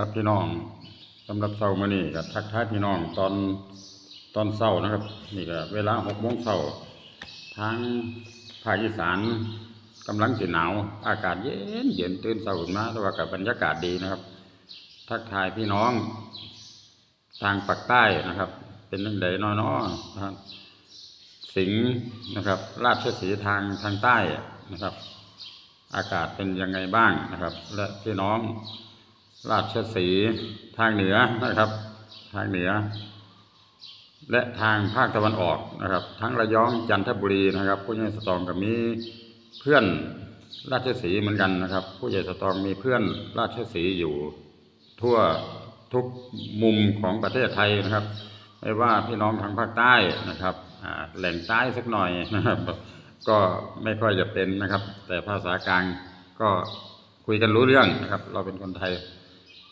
ครับพี่น้องสำหรับเช้ามื้อนี้ก็ทักทายพี่น้องตอนตอนเช้านะครับ นี่ก็เวลา6โมงเช้าทางภาคอีสานกำลังสิหนาว อากาศเย็นเย็นตื่นเช้าขึ้นมาแต่ว่ากับบรรยากาศดีนะครับ ทักทายพี่น้องทางปากใต้นะครับ เป็นจังไดน้อน้อนะครับสิงห์นะครับ ราชสีทางทางใต้นะครับ อากาศเป็นยังไงบ้างนะครับ และพี่น้อง ราชสีทางเหนือนะครับ ทางเหนือ และทางภาคตะวันออกนะครับ ทั้งระยองจันทบุรีนะครับ ผู้ใหญ่สตองก็มีเพื่อนราชสีเหมือนกันนะครับ ผู้ใหญ่สตองมีเพื่อนราชสีอยู่ทั่วทุกมุมของประเทศไทยนะครับ ไม่ว่าพี่น้องทางภาคใต้นะครับแหล่งใต้สักหน่อยนะครับก็ไม่ค่อยจะเป็นนะครับ แต่ภาษากลางก็คุยกันรู้เรื่องนะครับ เราเป็นคนไทย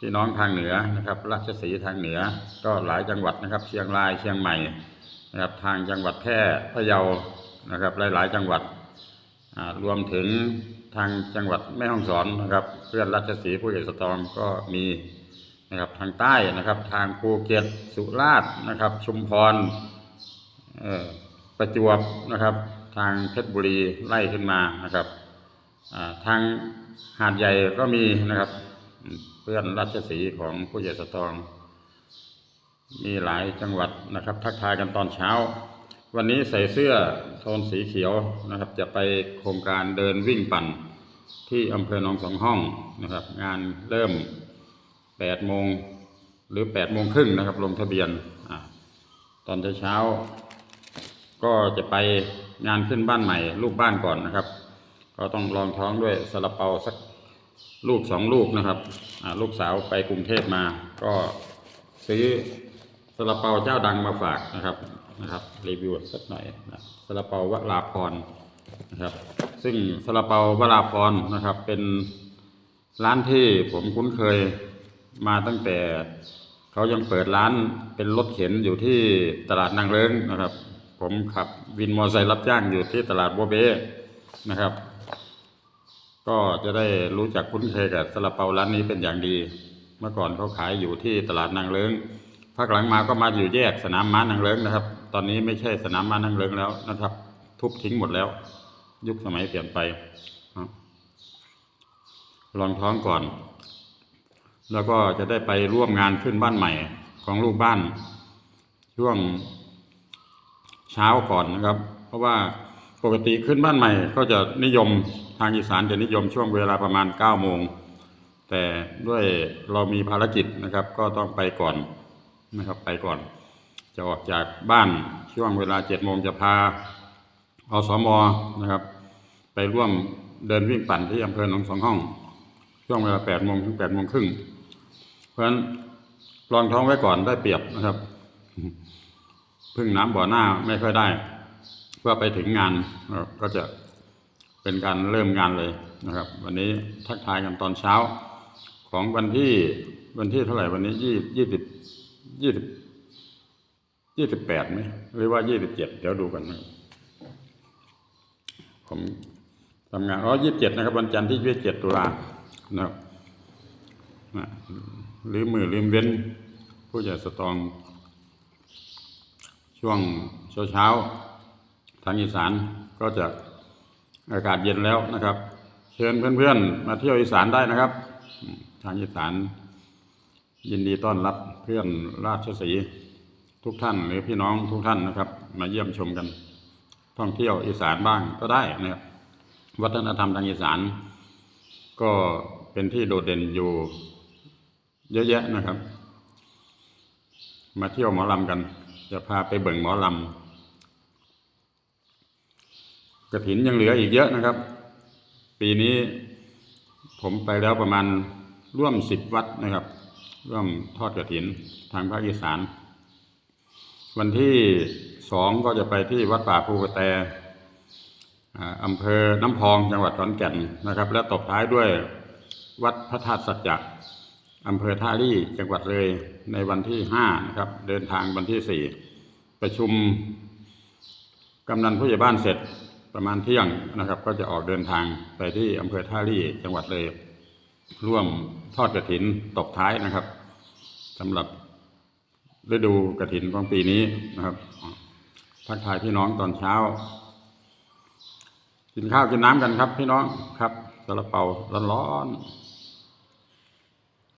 พี่น้องทางเหนือนะครับ ราชสีทางเหนือ ก็หลายจังหวัดนะครับ เชียงรายเชียงใหม่นะครับทางจังหวัดแพร่พะเยานะครับ หลายๆจังหวัดรวมถึงทางจังหวัดแม่ฮ่องสอนนะครับ เพื่อนราชสีผู้ใหญ่สตองก็มีนะครับทางใต้นะครับ ทางภูเก็ตสุราษฎร์นะครับ ชุมพรประจวบนะครับ ทางเพชรบุรีไล่ขึ้นมานะครับทางหาดใหญ่ก็มีนะครับ เพื่อนราชสีของผู้ใหญ่สตอง มีหลายจังหวัดนะครับ ทักทายกันตอนเช้า วันนี้ใส่เสื้อโทนสีเขียวนะครับ จะไปโครงการเดินวิ่งปั่นที่อำเภอหนองสองห้องนะครับ งานเริ่ม8โมงหรือ8โมงครึ่งนะครับ ลงทะเบียนอตอนเช้าก็จะไปงานขึ้นบ้านใหม่ ลูกบ้านก่อนนะครับ ก็ต้องรองท้องด้วยซาลาเปาสัก ลูกสองลูกนะครับลูกสาวไปกรุงเทพมา ก็ซื้อซาลาเปาเจ้าดังมาฝากนะครับนะครับ รีวิวสักหน่อยนะซาลาเปาวราพรนะครับ ซึ่งซาลาเปาวราพรนะครับ เป็นร้านที่ผมคุ้นเคยมาตั้งแต่เขายังเปิดร้านเป็นรถเข็นอยู่ที่ตลาดนางเลิ้งนะครับ ผมขับวินมอเตอร์ไซค์รับจ้างอยู่ที่ตลาดบัวเบ้นะครับ ก็จะได้รู้จักคุ้นเคยกับซาลาเปาร้านนี้เป็นอย่างดี เมื่อก่อนเขาขายอยู่ที่ตลาดนางเลิงพักหลังมาก็มาอยู่แยกสนามม้านางเลิงนะครับ ตอนนี้ไม่ใช่สนามม้านางเลิงแล้วนะครับ ทุบทิ้งหมดแล้ว ยุคสมัยเปลี่ยนไปลองท้องก่อน แล้วก็จะได้ไปร่วมงานขึ้นบ้านใหม่ของลูกบ้าน ช่วงเช้าก่อนนะครับ เพราะว่าปกติขึ้นบ้านใหม่ก็จะนิยม ทางอีสานจะนิยมช่วงเวลาประมาณ9โมง แต่ด้วยเรามีภารกิจนะครับ ก็ต้องไปก่อนนะครับไปก่อน จะออกจากบ้านช่วงเวลา7โมงจะพาอสมนะครับ ไปร่วมเดินวิ่งปั่นที่อำเภอหนองสองห้อง ช่วงเวลา8โมงถึง8โมงครึ่งเพราะฉะนั้นรองท้องไว้ก่อนได้เปรียบนะครับพึ่งน้ำบ่อหน้าไม่ค่อยได้ เพื่อไปถึงงานก็จะ เป็นการเริ่มงานเลยนะครับ วันนี้ทักทายกันตอนเช้า ของวันที่วันที่เท่าไหร่วันนี้ยี่ยี่สิบยี่สิบยี่สิบแปดไหมหรือว่ายี่สิบเจ็ดเดี๋ยวดูกันนะผมทำงานอ๋อยี่สิบเจ็ดนะครับ วันจันทร์ที่ยี่สิบเจ็ดตุลานะครับนะลืมมือลืมเว้น ผู้ใหญ่สตอง ช่วงเช้าเช้าทางอีสานก็จะ อากาศเย็นแล้วนะครับ เชิญเพื่อนๆ มาเที่ยวอีสานได้นะครับ ทางอีสาน ยินดีต้อนรับเพื่อนราชสีทุกท่านหรือพี่น้องทุกท่านนะครับ มาเยี่ยมชมกัน ท่องเที่ยวอีสานบ้างก็ได้นะครับวัฒนธรรมทางอีสาน ก็เป็นที่โดดเด่นอยู่เยอะแยะนะครับ มาเที่ยวหมอลำกัน จะพาไปเบิ่งหมอลำ กระถินยังเหลืออีกเยอะนะครับ ปีนี้ผมไปแล้วประมาณร่วมสิบวัดนะครับ ร่วมทอดกระถินทางภาคอีสาน วันที่สองก็จะไปที่วัดป่าภูกระแตอ่าอำเภอน้ำพองจังหวัดขอนแก่นนะครับ และตบท้ายด้วยวัดพระธาตุสัจจะอำเภอท่าลี่จังหวัดเลยในวันที่ห้านะครับ เดินทางวันที่สี่ประชุมกำนันผู้ใหญ่บ้านเสร็จ ประมาณเที่ยงนะครับ ก็จะออกเดินทางไปที่อำเภอท่าลี่จังหวัดเลย ร่วมทอดกระถินตกท้ายนะครับสำหรับฤดูกระถินของปีนี้นะครับทักทายพี่น้องตอนเช้า กินข้าวกินน้ำกันครับพี่น้องครับซาลาเปาร้อนๆ